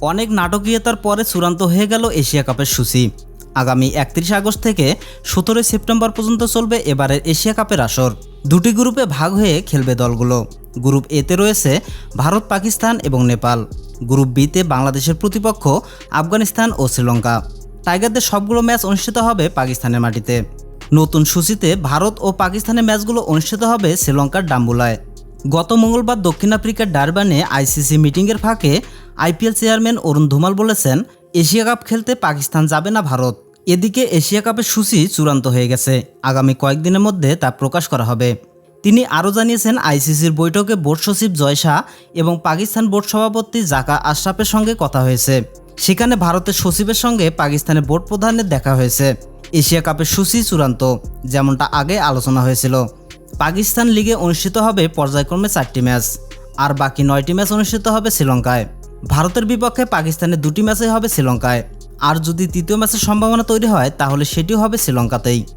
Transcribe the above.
অনেক নাটকীয়তার পরে চূড়ান্ত হয়ে গেল এশিয়া কাপের সূচি। আগামী একত্রিশ আগস্ট থেকে সতেরোই সেপ্টেম্বর পর্যন্ত চলবে এবারের এশিয়া কাপের আসর। দুটি গ্রুপে ভাগ হয়ে খেলবে দলগুলো। গ্রুপ এতে রয়েছে ভারত, পাকিস্তান এবং নেপাল। গ্রুপ বিতে বাংলাদেশের প্রতিপক্ষ আফগানিস্তান ও শ্রীলঙ্কা। টাইগারদের সবগুলো ম্যাচ অনুষ্ঠিত হবে পাকিস্তানের মাটিতে। নতুন সূচিতে ভারত ও পাকিস্তানের ম্যাচগুলো অনুষ্ঠিত হবে শ্রীলঙ্কার ডাম্বুলায়। গত মঙ্গলবার দক্ষিণ আফ্রিকার ডারবানে আইসিসি মিটিংয়ের ফাঁকে আইপিএল চেয়ারম্যান অরুণ ধুমাল বলেছেন, এশিয়া কাপ খেলতে পাকিস্তান যাবে না ভারত। এদিকে এশিয়া কাপের সূচি চূড়ান্ত হয়ে গেছে। আগামী কয়েকদিনের মধ্যে তা প্রকাশ করা হবে। তিনি আরও জানিয়েছেন, আইসিসির বৈঠকে বোর্ড সচিব জয় শাহ এবং পাকিস্তান বোর্ড সভাপতি জাকা আশরাফের সঙ্গে কথা হয়েছে। সেখানে ভারতের সচিবের সঙ্গে পাকিস্তানের বোর্ড প্রধানের দেখা হয়েছে। এশিয়া কাপের সূচি চূড়ান্ত, যেমনটা আগে আলোচনা হয়েছিল। পাকিস্তান লিগে অনুষ্ঠিত হবে পর্যায়ক্রমে চারটি ম্যাচ। আর বাকি নয়টি ম্যাচ অনুষ্ঠিত হবে শ্রীলঙ্কায়। ভারতের বিপক্ষে পাকিস্তানের দুটি ম্যাচই হবে শ্রীলঙ্কায়। আর যদি তৃতীয় ম্যাচের সম্ভাবনা তৈরি হয়, তাহলে সেটিও হবে শ্রীলঙ্কাতেই।